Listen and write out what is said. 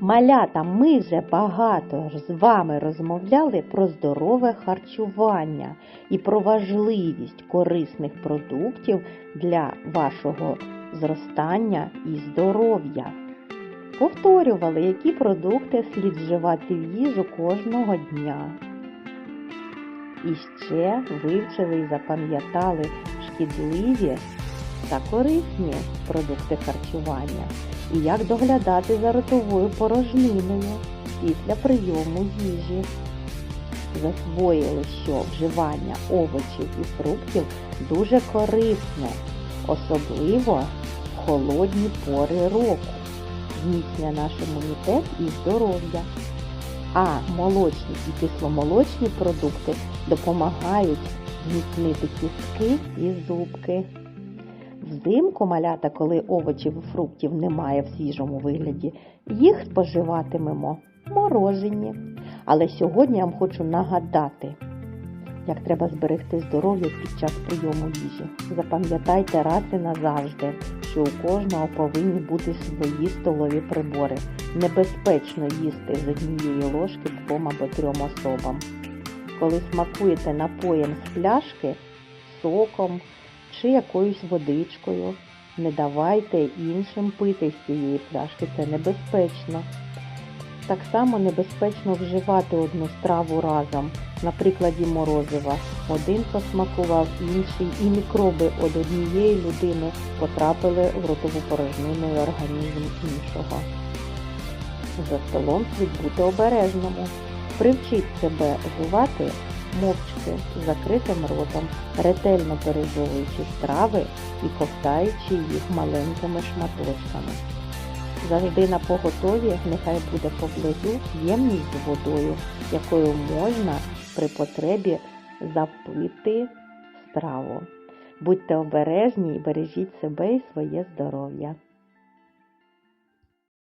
Малята, ми вже багато з вами розмовляли про здорове харчування і про важливість корисних продуктів для вашого зростання і здоров'я. Повторювали, які продукти слід вживати в їжу кожного дня. І ще вивчили і запам'ятали шкідливі та корисні продукти харчування і як доглядати за ротовою порожниною після прийому їжі. Засвоїли, що вживання овочів і фруктів дуже корисне, особливо в холодні пори року, зміцнює наш імунітет і здоров'я. А молочні і кисломолочні продукти допомагають зміцнити кістки і зубки. Взимку малята, коли овочів і фруктів немає в свіжому вигляді, їх споживатимемо морожені. Але сьогодні я вам хочу нагадати, як треба зберегти здоров'я під час прийому їжі. Запам'ятайте раз і назавжди, що у кожного повинні бути свої столові прибори. Небезпечно їсти з однієї ложки двом або трьом особам. Коли смакуєте напоєм з пляшки, соком чи якоюсь водичкою, не давайте іншим пити з цієї пляшки, це небезпечно. Так само небезпечно вживати одну страву разом, на прикладі морозива. Один посмакував, інший, і мікроби від однієї людини потрапили в ротову порожнину організм іншого. За столом слід бути обережному. Привчіть себе жувати мовчки з закритим ротом, ретельно пережовуючи страви і ковтаючи їх маленькими шматочками. Завжди на поготові нехай буде поблизу ємність з водою, якою можна при потребі запити страву. Будьте обережні і бережіть себе і своє здоров'я.